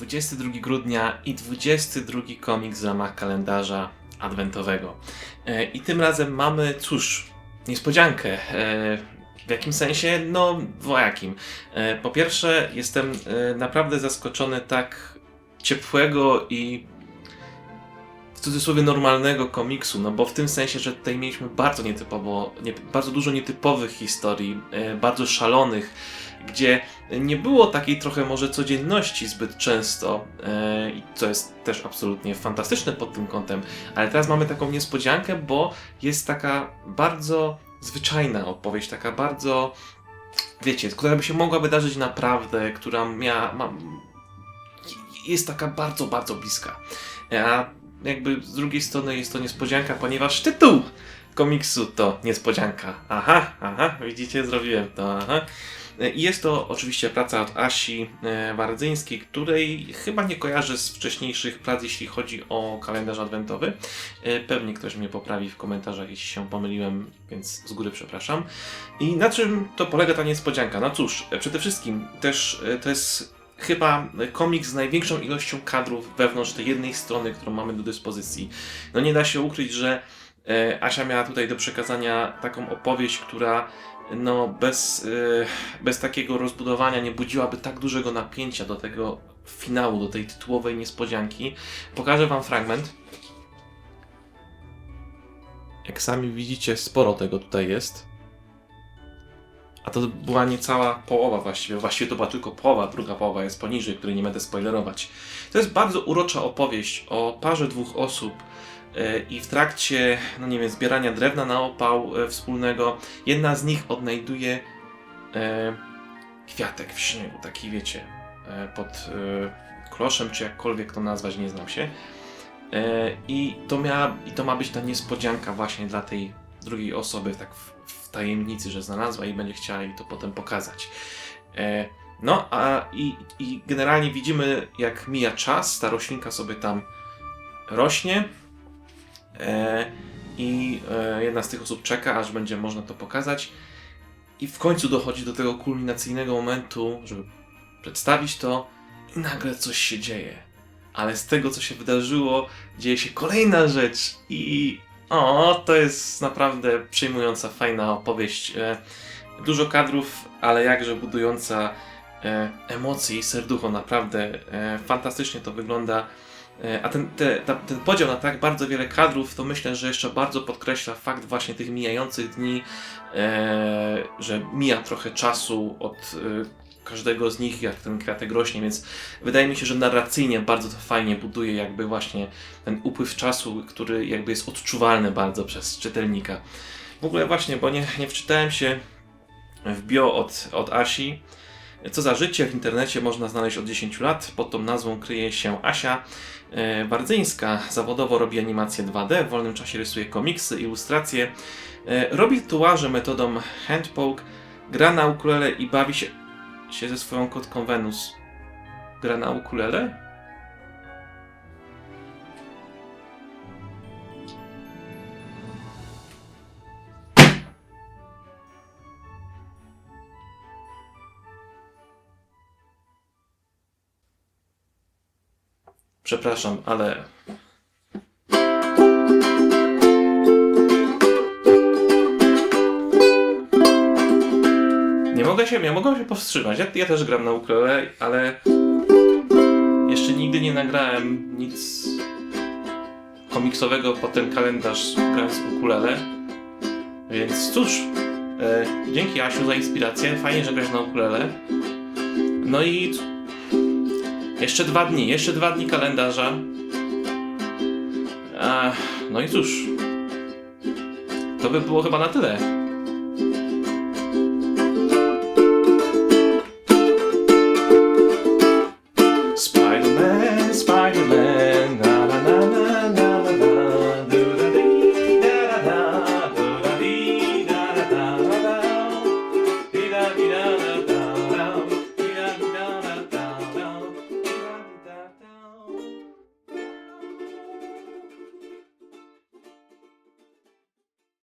22 grudnia i 22 komiks w ramach kalendarza adwentowego. E, I tym razem mamy, cóż, niespodziankę. E, W jakim sensie? No, dwojakim. E, Po pierwsze, jestem naprawdę zaskoczony tak ciepłego i w cudzysłowie normalnego komiksu, no bo w tym sensie, że tutaj mieliśmy bardzo nietypowo, nie, bardzo dużo nietypowych historii, e, bardzo szalonych, gdzie nie było takiej trochę może codzienności zbyt często, e, co jest też absolutnie fantastyczne pod tym kątem, ale teraz mamy taką niespodziankę, bo jest taka bardzo zwyczajna opowieść, taka bardzo, wiecie, która by się mogła wydarzyć naprawdę, która miała, ma, jest taka bardzo, bardzo bliska. A jakby z drugiej strony jest to niespodzianka, ponieważ tytuł komiksu to niespodzianka. Aha, aha, widzicie, zrobiłem to, aha. I jest to oczywiście praca od Asi e, Wardzyńskiej, której chyba nie kojarzę z wcześniejszych prac, jeśli chodzi o kalendarz adwentowy. E, Pewnie ktoś mnie poprawi w komentarzach, jeśli się pomyliłem, więc z góry przepraszam. I na czym to polega ta niespodzianka? No cóż, e, przede wszystkim też to jest chyba komiks z największą ilością kadrów wewnątrz tej jednej strony, którą mamy do dyspozycji. No nie da się ukryć, że e, Asia miała tutaj do przekazania taką opowieść, która no bez, e, bez takiego rozbudowania nie budziłaby tak dużego napięcia do tego finału, do tej tytułowej niespodzianki. Pokażę Wam fragment. Jak sami widzicie, sporo tego tutaj jest. A to była niecała połowa właściwie. Właściwie to była tylko połowa, druga połowa jest poniżej, której nie będę spoilerować. To jest bardzo urocza opowieść o parze dwóch osób e, i w trakcie, no nie wiem, zbierania drewna na opał e, wspólnego, jedna z nich odnajduje e, kwiatek w śniegu, taki wiecie, e, pod e, kloszem, czy jakkolwiek to nazwać, nie znam się. E, I to, miała, I to ma być ta niespodzianka właśnie dla tej drugiej osoby, tak w, w tajemnicy, że znalazła i będzie chciała jej to potem pokazać. E, no, a i, i generalnie widzimy, jak mija czas, ta roślinka sobie tam rośnie e, i e, jedna z tych osób czeka, aż będzie można to pokazać i w końcu dochodzi do tego kulminacyjnego momentu, żeby przedstawić to i nagle coś się dzieje. Ale z tego, co się wydarzyło, dzieje się kolejna rzecz i o, to jest naprawdę przejmująca, fajna opowieść. E, Dużo kadrów, ale jakże budująca e, emocje i serducho, naprawdę e, fantastycznie to wygląda. A ten, te, ta, ten podział na tak bardzo wiele kadrów, to myślę, że jeszcze bardzo podkreśla fakt właśnie tych mijających dni, że mija trochę czasu od każdego z nich, jak ten kwiatek rośnie, więc wydaje mi się, że narracyjnie bardzo to fajnie buduje jakby właśnie ten upływ czasu, który jakby jest odczuwalny bardzo przez czytelnika. W ogóle właśnie, bo nie, nie wczytałem się w bio od, od Asi. Co za życie w internecie można znaleźć od 10 lat. Pod tą nazwą kryje się Asia e, Bardzyńska. Zawodowo robi animację 2D, w wolnym czasie rysuje komiksy, ilustracje. E, robi tatuaże metodą handpoke, gra na ukulele i bawi się, się ze swoją kotką Venus. Gra na ukulele? Przepraszam, ale. Mogę się, nie mogę się powstrzymać. Ja, ja też gram na ukulele, ale jeszcze nigdy nie nagrałem nic komiksowego pod ten kalendarz grając ukulele. Więc cóż, e, dzięki Asiu za inspirację. Fajnie, że grasz na ukulele. No i jeszcze dwa dni, jeszcze dwa dni kalendarza. Ech, no i cóż. To by było chyba na tyle.